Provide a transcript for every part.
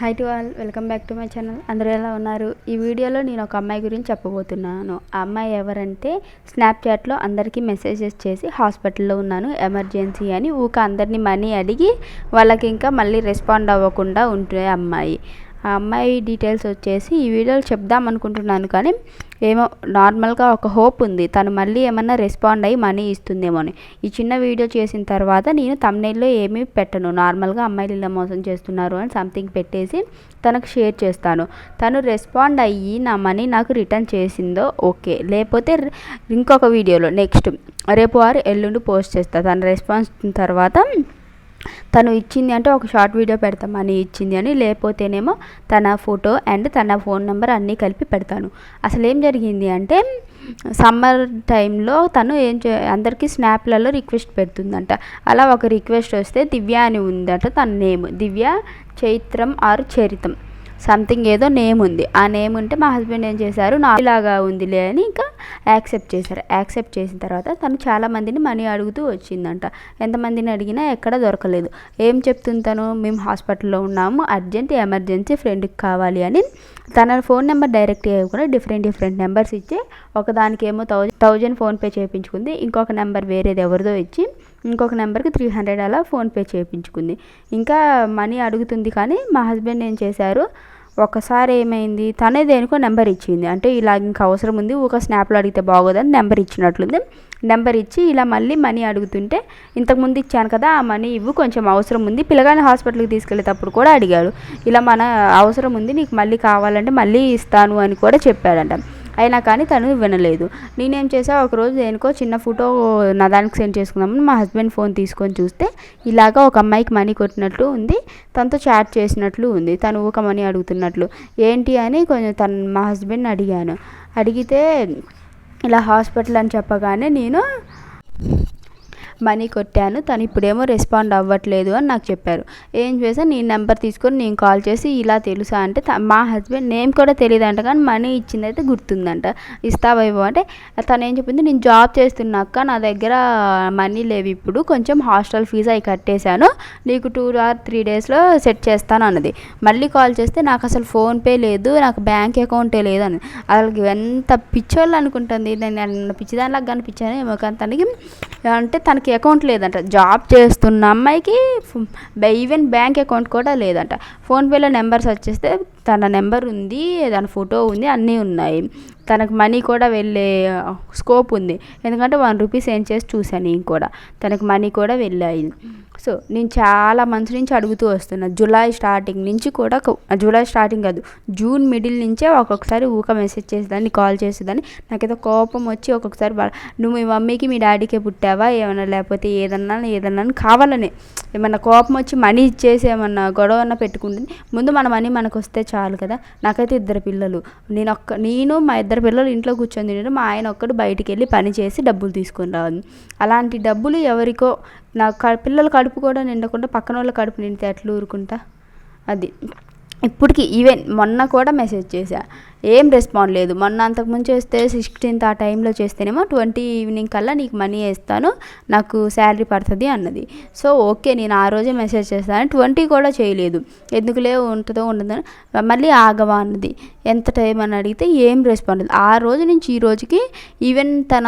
Hi to all welcome back to my channel అందరూ ఎలా ఉన్నారు? ఈ వీడియోలో నేను ఒక అమ్మాయి గురించి చెప్పబోతున్నాను. ఆ అమ్మాయి ఎవరంటే స్నాప్చాట్లో అందరికీ మెసేజెస్ చేసి హాస్పిటల్లో ఉన్నాను ఎమర్జెన్సీ అని ఊక అందరినీ మనీ అడిగి వాళ్ళకి ఇంకా మళ్ళీ రెస్పాండ్ అవ్వకుండా ఉంటే అమ్మాయి. ఆ అమ్మాయి డీటెయిల్స్ వచ్చేసి ఈ వీడియోలో చెప్దాం అనుకుంటున్నాను కానీ ఏమో నార్మల్గా ఒక హోప్ ఉంది. తను మళ్ళీ ఏమన్నా రెస్పాండ్ అయ్యి మనీ ఇస్తుందేమో అని ఈ చిన్న వీడియో చేసిన తర్వాత నేను తమ్నైల్లో ఏమీ పెట్టను. నార్మల్గా అమ్మాయిలు ఇలా మోసం చేస్తున్నారు అని సంథింగ్ పెట్టేసి తనకు షేర్ చేస్తాను. తను రెస్పాండ్ అయ్యి నా మనీ నాకు రిటర్న్ చేసిందో ఓకే. లేకపోతే ఇంకొక వీడియోలో నెక్స్ట్ రేపు వారు ఎల్లుండి పోస్ట్ చేస్తా. తన రెస్పాన్స్ తర్వాత తను ఇచ్చింది అంటే ఒక షార్ట్ వీడియో పెడతాం మనీ ఇచ్చింది అని లేకపోతేనేమో తన ఫోటో అండ్ తన ఫోన్ నెంబర్ అన్నీ కలిపి పెడతాను. అసలు ఏం జరిగింది అంటే సమ్మర్ టైంలో తను ఏం చే అందరికీ స్నాప్లలో రిక్వెస్ట్ పెడుతుందంట. అలా ఒక రిక్వెస్ట్ వస్తే దివ్య అని ఉందట తన name. Divya Chaitram or Charitam. Something ఏదో నేమ్ ఉంది. ఆ నేమ్ ఉంటే మా హస్బెండ్ ఏం చేశారు నాలాగా ఉందిలే అని ఇంకా యాక్సెప్ట్ చేశారు. యాక్సెప్ట్ చేసిన తర్వాత తను చాలా మందిని మనీ అడుగుతూ వచ్చిందంట. ఎంతమందిని అడిగినా ఎక్కడ దొరకలేదు. ఏం చెప్తుంది తను? మేము హాస్పిటల్లో ఉన్నాము. అర్జెంట్ ఎమర్జెన్సీ ఫ్రెండ్కి కావాలి అని తన ఫోన్ నెంబర్ డైరెక్ట్ ఇవ్వకుండా డిఫరెంట్ డిఫరెంట్ నెంబర్స్ ఇచ్చి ఒకదానికి ఏమో థౌజండ్ థౌజండ్ ఫోన్పే చేయించుకుంది ఇంకొక నెంబర్ వేరేది ఎవరిదో ఇచ్చి ఇంకొక నెంబర్కి త్రీ హండ్రెడ్ అలా ఫోన్పే చేయించుకుంది ఇంకా మనీ అడుగుతుంది కానీ మా హస్బెండ్ ఏం చేశారు? ఒకసారి ఏమైంది? తనే దేనికో నెంబర్ ఇచ్చింది. అంటే ఇలా ఇంకా అవసరం ఉంది ఒక స్నాప్లో అడిగితే బాగోదని నెంబర్ ఇచ్చినట్లుంది. నెంబర్ ఇచ్చి ఇలా మళ్ళీ మనీ అడుగుతుంటే ఇంతకుముందు ఇచ్చాను కదా ఆ మనీ ఇవ్వు కొంచెం అవసరం ఉంది. పిల్లగాని హాస్పిటల్కి తీసుకెళ్ళేటప్పుడు కూడా అడిగాడు. ఇలా మన అవసరం ఉంది నీకు మళ్ళీ కావాలంటే మళ్ళీ ఇస్తాను అని కూడా చెప్పాడంట. అయినా కానీ తను వినలేదు. నేనేం చేసా ఒకరోజు దేనికో చిన్న ఫోటో నా దానికి సెండ్ చేసుకుందామని మా హస్బెండ్ ఫోన్ తీసుకొని చూస్తే ఇలాగా ఒక అమ్మాయికి మనీ కొట్టినట్లు ఉంది తనతో చాట్ చేసినట్లు ఉంది తను ఊక మనీ అడుగుతున్నట్లు. ఏంటి అని కొంచెం తను మా హస్బెండ్ అడిగాను. అడిగితే ఇలా హాస్పిటల్ అని చెప్పగానే నేను మనీ కొట్టాను. తను ఇప్పుడేమో రెస్పాండ్ అవ్వట్లేదు అని నాకు చెప్పారు. ఏం చేసా నీ నెంబర్ తీసుకొని నేను కాల్ చేసి ఇలా తెలుసా అంటే మా హస్బెండ్ నేమ్ కూడా తెలియదంట కానీ మనీ ఇచ్చిందైతే గుర్తుందంట. ఇస్తావేమో అంటే తను ఏం చెప్పింది? నేను జాబ్ చేస్తున్నాక నా దగ్గర మనీ లేవు ఇప్పుడు కొంచెం హాస్టల్ ఫీజు అవి కట్టేశాను. నీకు టూ ఆర్ త్రీ డేస్లో సెట్ చేస్తాను అన్నది. మళ్ళీ కాల్ చేస్తే నాకు అసలు ఫోన్పే లేదు నాకు బ్యాంక్ అకౌంటే లేదు అని అసలు ఎంత పిచ్చోళ్ళు అనుకుంటుంది. నేను పిచ్చిదానిలాగా కనిపించాను. ఏమో కానీ తనకి అంటే తనకి అకౌంట్ లేదంట. జాబ్ చేస్తున్న అమ్మాయికి ఈవెన్ బ్యాంక్ అకౌంట్ కూడా లేదంట. ఫోన్పేలో నెంబర్స్ వచ్చేస్తే తన నెంబర్ ఉంది దాని ఫోటో ఉంది అన్నీ ఉన్నాయి. తనకు మనీ కూడా వెళ్ళే స్కోప్ ఉంది. ఎందుకంటే వన్ రూపీస్ ఏం చేసి చూశాను నేను కూడా. తనకు మనీ కూడా వెళ్ళాయి. సో నేను చాలా మంత్స్ నుంచి అడుగుతూ వస్తున్నా. జూలై స్టార్టింగ్ నుంచి కూడా జూలై స్టార్టింగ్ కాదు జూన్ మిడిల్ నుంచే ఒక్కొక్కసారి ఊక మెసేజ్ చేసేదాన్ని కాల్ చేసేదాన్ని. నాకేదో కోపం వచ్చి ఒక్కొక్కసారి నువ్వు మీ మమ్మీకి మీ డాడీకే పుట్టావా? ఏమన్నా లేకపోతే ఏదన్నా ఏదన్నా కావాలని. ఏమన్నా కోపం వచ్చి మనీ ఇచ్చేసి ఏమన్నా గొడవ అన్న పెట్టుకుంటుంది. ముందు మన మనీ మనకు వస్తే చాలు. చాలు కదా. నాకైతే ఇద్దరు పిల్లలు. నేను ఒక్క నేను మా ఇద్దరు పిల్లలు ఇంట్లో కూర్చొని తినడం మా ఆయన ఒక్కడు బయటికి వెళ్ళి పని చేసి డబ్బులు తీసుకొని రావాలి. అలాంటి డబ్బులు ఎవరికో నా పిల్లల కడుపు కూడా నిండకుండా పక్కన వాళ్ళ కడుపు నిండితే ఎట్లా ఊరుకుంటా? అది. ఇప్పటికి ఈవెన్ మొన్న కూడా మెసేజ్ చేశా. ఏం రెస్పాండ్ లేదు. మొన్న అంతకుముందు చేస్తే సిక్స్టీన్త్ ఆ టైంలో చేస్తేనేమో ట్వంటీ ఈవినింగ్ కల్లా నీకు మనీ వేస్తాను నాకు శాలరీ పడుతుంది అన్నది. సో ఓకే నేను ఆ రోజే మెసేజ్ చేస్తాను. ట్వంటీ కూడా చేయలేదు. ఎందుకులే ఉంటుందో ఉండదని మళ్ళీ ఆగవా అన్నది. ఎంత టైం అని అడిగితే ఏం రెస్పాండ్ లేదు. ఆ రోజు నుంచి ఈ రోజుకి ఈవెన్ తన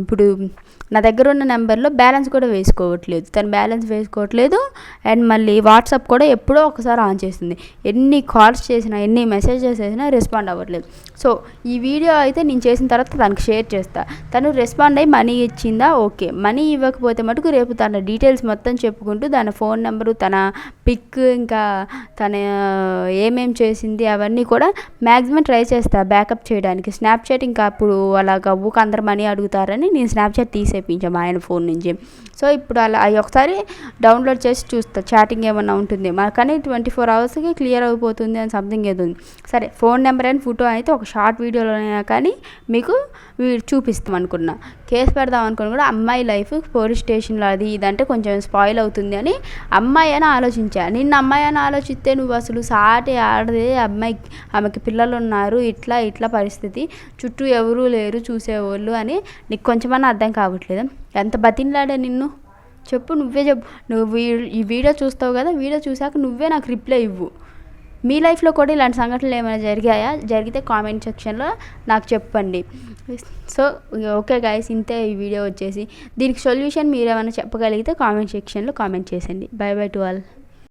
ఇప్పుడు నా దగ్గర ఉన్న నెంబర్లో బ్యాలెన్స్ కూడా వేసుకోవట్లేదు. తను బ్యాలెన్స్ వేసుకోవట్లేదు. అండ్ మళ్ళీ వాట్సాప్ కూడా ఎప్పుడో ఒకసారి ఆన్ చేస్తుంది ఎన్ని కాల్స్ చేసినా ఎన్ని మెసేజెస్ చేసినా రెస్పాండ్ అవ్వట్లేదు. సో ఈ వీడియో అయితే నేను చేసిన తర్వాత తనకు షేర్ చేస్తా. తను రెస్పాండ్ అయ్యి మనీ ఇచ్చిందా? ఓకే. మనీ ఇవ్వకపోతే మటుకు రేపు తన డీటెయిల్స్ మొత్తం చెప్పుకుంటూ తన ఫోన్ నెంబరు తన పిక్ ఇంకా తన ఏమేం చేసింది అవన్నీ కూడా మ్యాక్సిమం ట్రై చేస్తా బ్యాకప్ చేయడానికి. స్నాప్చాట్ ఇంకా అప్పుడు అలాగా ఊక అందరు మనీ అడుగుతారని నేను స్నాప్చాట్ తీసే చేయించాం ఆయన ఫోన్ నుంచి సో ఇప్పుడు అలా అవి ఒకసారి డౌన్లోడ్ చేసి చూస్తా. చాటింగ్ ఏమన్నా ఉంటుంది. కానీ ట్వంటీ ఫోర్ అవర్స్కి క్లియర్ అయిపోతుంది అని సంథింగ్ ఏదో ఉంది. సరే ఫోన్ నెంబర్ అండ్ ఫోటో అయితే ఒక షార్ట్ వీడియోలోనైనా కానీ మీకు చూపిస్తాం అనుకున్నా. కేసు పెడదాం అనుకుని కూడా అమ్మాయి లైఫ్ పోలీస్ స్టేషన్లో అది ఇదంటే కొంచెం స్పాయిల్ అవుతుంది అని అమ్మాయి అని ఆలోచించా. నిన్న అమ్మాయి అని ఆలోచిస్తే నువ్వు అసలు సాటి ఆడదే అమ్మాయి. ఆమెకి పిల్లలు ఉన్నారు. ఇట్లా ఇట్లా పరిస్థితి. చుట్టూ ఎవరూ లేరు చూసేవాళ్ళు అని నీకు కొంచెమన్నా అర్థం కావట్లేదు ఎంత బతిన్లాడా నిన్ను? చెప్పు నువ్వే చెప్పు. నువ్వు ఈ వీడియో చూస్తావు కదా వీడియో చూశాక నువ్వే నాకు రిప్లై ఇవ్వు. మీ లైఫ్లో కూడా ఇలాంటి సంఘటనలు ఏమైనా జరిగాయా? జరిగితే కామెంట్ సెక్షన్లో నాకు చెప్పండి. సో ఓకే గాయస్ ఇంతే ఈ వీడియో వచ్చేసి. దీనికి సొల్యూషన్ మీరు ఏమైనా చెప్పగలిగితే కామెంట్ సెక్షన్లో కామెంట్ చేసేయండి. Bye bye to all.